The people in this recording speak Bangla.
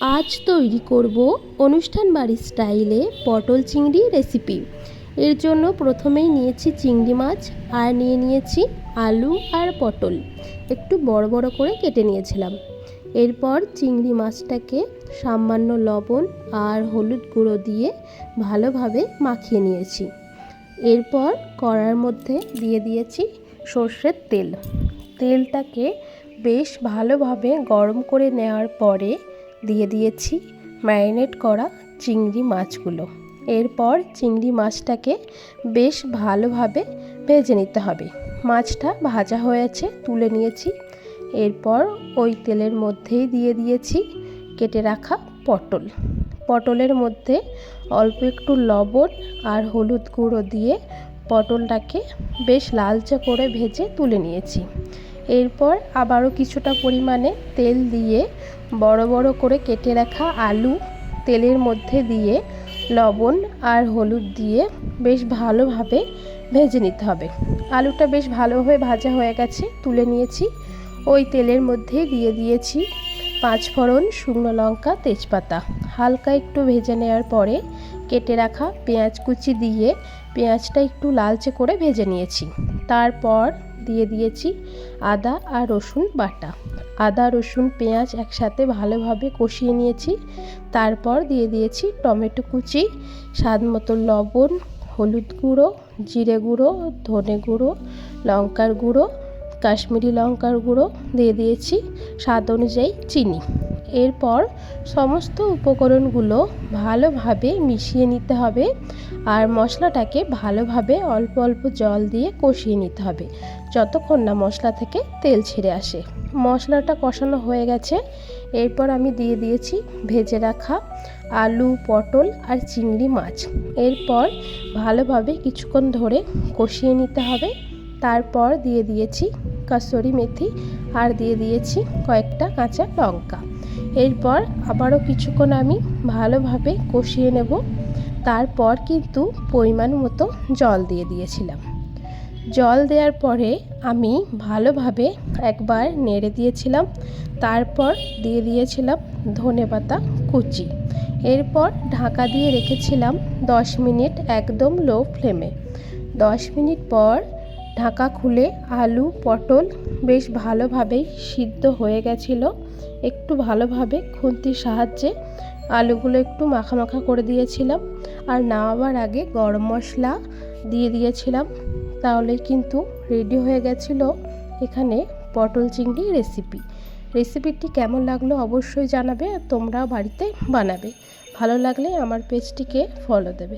আজ তৈরি করব অনুষ্ঠান বাড়ির স্টাইলে পটল চিংড়ি রেসিপি। এর জন্য প্রথমেই নিয়েছি চিংড়ি মাছ আর নিয়ে নিয়েছি আলু আর পটল। একটু বড় বড় করে কেটে নিয়েছিলাম। এরপর চিংড়ি মাছটাকে সামান্য লবণ আর হলুদ গুঁড়ো দিয়ে ভালোভাবে মাখিয়ে নিয়েছি। এরপর কড়ার মধ্যে দিয়ে দিয়েছি সর্ষের তেল। তেলটাকে বেশ ভালোভাবে গরম করে নেওয়ার পরে দিয়ে দিয়েছি ম্যারিনেট করা চিংড়ি মাছগুলো। এরপর চিংড়ি মাছটাকে বেশ ভালোভাবে ভেজে নিতে হবে। মাছটা ভাজা হয়েছে, তুলে নিয়েছি। এরপর ওই তেলের মধ্যেই দিয়ে দিয়েছি কেটে রাখা পটল। পটলের মধ্যে অল্প একটু লবণ আর হলুদ গুঁড়ো দিয়ে পটলটাকে বেশ লালচে করে ভেজে তুলে নিয়েছি। এরপর আবারও কিছুটা পরিমাণে তেল দিয়ে বড় বড় করে কেটে রাখা আলু তেলের মধ্যে দিয়ে, লবণ আর হলুদ দিয়ে বেশ ভালোভাবে ভেজে নিতে হবে। আলুটা বেশ ভালোভাবে ভাজা হয়ে গেছে, তুলে নিয়েছি। ওই তেলের মধ্যে দিয়ে দিয়েছি পাঁচ ফোড়ন শুকনো লঙ্কা, তেজপাতা। হালকা একটু ভেজে নেওয়ার পরে কেটে রাখা পেঁয়াজ কুচি দিয়ে পেঁয়াজটা একটু লালচে করে ভেজে নিয়েছি। তারপর দিয়ে দিয়েছি আদা আর রসুন বাটা। আদা, রসুন, পেঁয়াজ একসাথে ভালোভাবে কষিয়ে নিয়েছি। তারপর দিয়ে দিয়েছি টমেটো কুচি, স্বাদ মতো লবণ, হলুদ গুঁড়ো, জিরে গুঁড়ো, ধনে গুঁড়ো, লঙ্কার গুঁড়ো, কাশ্মীরি লঙ্কার গুঁড়ো দিয়ে দিয়েছি, স্বাদ অনুযায়ী চিনি। এরপর সমস্ত উপকরণগুলো ভালোভাবে মিশিয়ে নিতে হবে আর মশলাটাকে ভালোভাবে অল্প অল্প জল দিয়ে কষিয়ে নিতে হবে যতক্ষণ না মশলা থেকে তেল ছেড়ে আসে। মশলাটা কষানো হয়ে গেছে। এরপর আমি দিয়ে দিয়েছি ভেজে রাখা আলু, পটল আর চিংড়ি মাছ। এরপর ভালোভাবে কিছুক্ষণ ধরে কষিয়ে নিতে হবে। তারপর দিয়ে দিয়েছি কাসুরি মেথি আর দিয়ে দিয়েছি কয়েকটা কাঁচা লঙ্কা। এরপর আবারও কিছুক্ষণ আমি ভালোভাবে কষিয়ে নেব। তারপর কিন্তু পরিমাণ মতো জল দিয়ে দিয়েছিলাম। জল দেওয়ার পরে আমি ভালোভাবে একবার নেড়ে দিয়েছিলাম। তারপর দিয়ে দিয়েছিলাম ধনে পাতা কুচি। এরপর ঢাকা দিয়ে রেখেছিলাম দশ মিনিট একদম লো ফ্লেমে। দশ মিনিট পর ঢাকা খুলে আলু, পটল বেশ ভালোভাবেই সিদ্ধ হয়ে গেছিল। একটু ভালোভাবে খুন্তির সাহায্যে আলুগুলো একটু মাখা মাখা করে দিয়েছিলাম। আর নামাবার আগে গরম মশলা দিয়ে দিয়েছিলাম। তাহলে কিন্তু রেডি হয়ে গেছিল এখানে পটল চিংড়ি রেসিপি রেসিপিটি কেমন লাগল অবশ্যই জানাবে তোমরা বাড়িতে বানাবে। ভালো লাগলে আমার পেজটিকে ফলো দেবে।